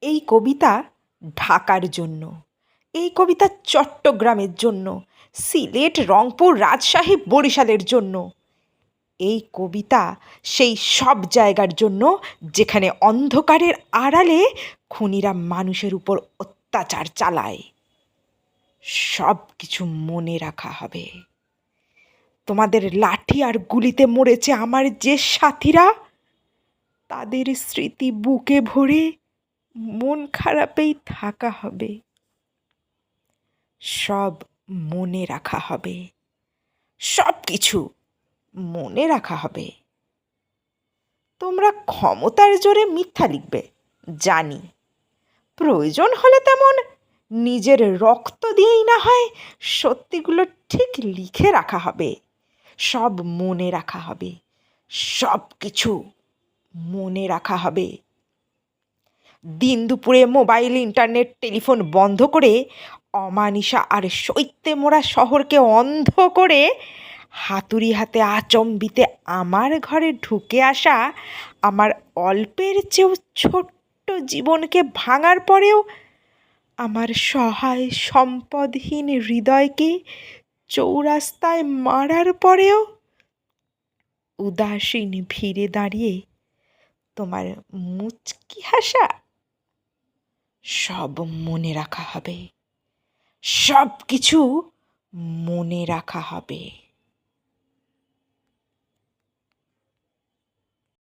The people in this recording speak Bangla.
এই কবিতা ঢাকার জন্য। এই কবিতা চট্টগ্রামের জন্য, সিলেট, রংপুর, রাজশাহী, বরিশালের জন্য। এই কবিতা সেই সব জায়গার জন্য যেখানে অন্ধকারের আড়ালে খুনিরা মানুষের উপর অত্যাচার চালায়। সব কিছু মনে রাখা হবে। তোমাদের লাঠি আর গুলিতে মরেছে আমার যে সাথীরা, তাদের স্মৃতি বুকে ভরে মন খারাপেই থাকা হবে। সব মনে রাখা হবে। সব কিছু মনে রাখা হবে। তোমরা ক্ষমতার জোরে মিথ্যা লিখবে, জানি। প্রয়োজন হলে তেমন নিজের রক্ত দিয়েই না হয় সত্যিগুলো ঠিক লিখে রাখা হবে। সব মনে রাখা হবে। সব কিছু মনে রাখা হবে। দিন দুপুরে মোবাইল, ইন্টারনেট, টেলিফোন বন্ধ করে অমানিসা আর শৈত্যে মোড়া শহরকে অন্ধ করে হাতুড়ি হাতে আচম্বিতে আমার ঘরে ঢুকে আসা আমার অল্পের চেয়েও ছোট্ট জীবনকে ভাঙার পরেও আমার সহায় সম্পদহীন হৃদয়কে চৌরাস্তায় মারার পরেও উদাসীন ভিড়ে দাঁড়িয়ে তোমার মুচকি হাসা সব মনে রাখা হবে। সব কিছু মনে রাখা হবে।